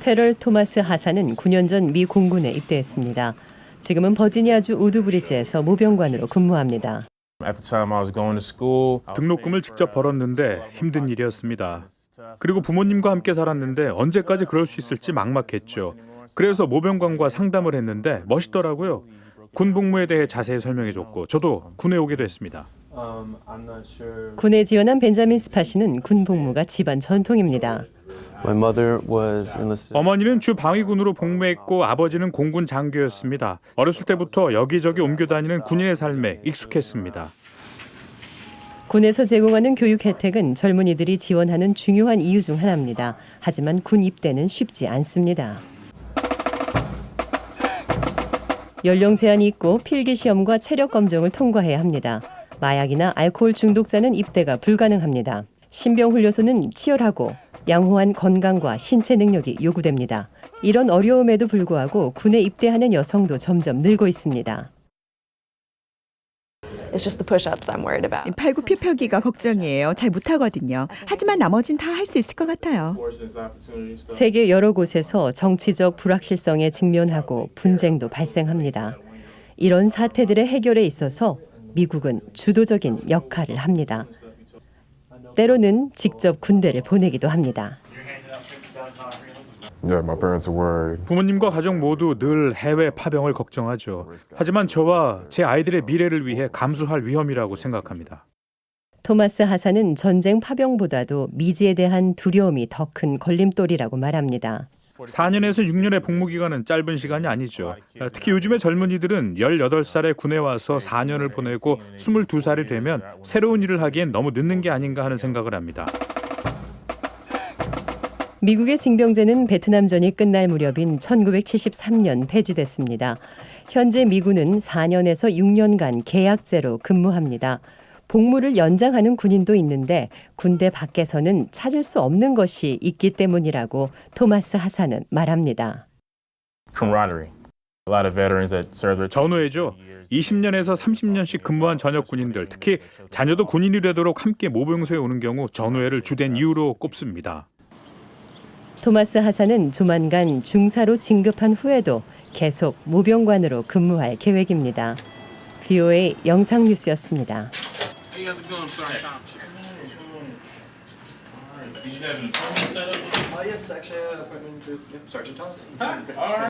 테럴 토마스 하사는 9년 전 미 공군에 입대했습니다. 지금은 버지니아주 우드브리지에서 모병관으로 근무합니다. At the time I was going to school, I was 등록금을 직접 벌었는데 힘든 일이었습니다. 그리고 부모님과 함께 살았는데 언제까지 그럴 수 있을지 막막했죠. 그래서 모병관과 상담을 했는데 멋있더라고요. 군 복무에 대해 자세히 설명해 줬고 저도 군에 오게 됐습니다. um. 군에 지원한 벤자민 스파 씨는 군 복무가 집안 전통입니다. My mother was enlisted. 어머니는 주 방위군으로 복무했고 아버지는 공군 장교였습니다. 어렸을 때부터 여기저기 옮겨 다니는 군인의 삶에 익숙했습니다. 군에서 제공하는 교육 혜택은 젊은이들이 지원하는 중요한 이유 중 하나입니다. 하지만 군 입대는 쉽지 않습니다. 연령 제한이 있고 필기 시험과 체력 검정을 통과해야 합니다. 마약이나 알코올 중독자는 입대가 불가능합니다. 신병 훈련소는 치열하고 양호한 건강과 신체 능력이 요구됩니다. 이런 어려움에도 불구하고 군에 입대하는 여성도 점점 늘고 있습니다. It's just the push-ups I'm worried about. 팔굽혀펴기가 걱정이에요. 잘 못하거든요. 하지만 나머진 다 할 수 있을 것 같아요. 세계 여러 곳에서 정치적 불확실성에 직면하고 분쟁도 발생합니다. 이런 사태들의 해결에 있어서 미국은 주도적인 역할을 합니다. 때로는 직접 군대를 보내기도 합니다. 부모님과 가족 모두 늘 해외 파병을 걱정하죠. 하지만 저와 제 아이들의 미래를 위해 감수할 위험이라고 생각합니다. 토마스 하사는 전쟁 파병보다도 미지에 대한 두려움이 더 큰 걸림돌이라고 말합니다. 4년에서 6년의 복무 기간은 짧은 시간이 아니죠. 특히 요즘의 젊은이들은 18살에 군에 와서 4년을 보내고 22살이 되면 새로운 일을 하기엔 너무 늦는 게 아닌가 하는 생각을 합니다. 미국의 징병제는 베트남전이 끝날 무렵인 1973년 폐지됐습니다. 현재 미군은 4년에서 6년간 계약제로 근무합니다. 복무를 연장하는 군인도 있는데 군대 밖에서는 찾을 수 없는 것이 있기 때문이라고 토마스 하사는 말합니다. Camaraderie. A lot of veterans that served their 전후회죠. 20년에서 30년씩 근무한 전역 군인들, 특히 자녀도 군인이 되도록 함께 모병소에 오는 경우 전후회를 주된 이유로 꼽습니다. 토마스 하사는 조만간 중사로 진급한 후에도 계속 모병관으로 근무할 계획입니다. BOA 영상 뉴스였습니다. Hey, how's it going? I'm sorry, Tom. Did you have an appointment set up? Uh, yes, actually, I have an appointment with yep, Sergeant Thomas.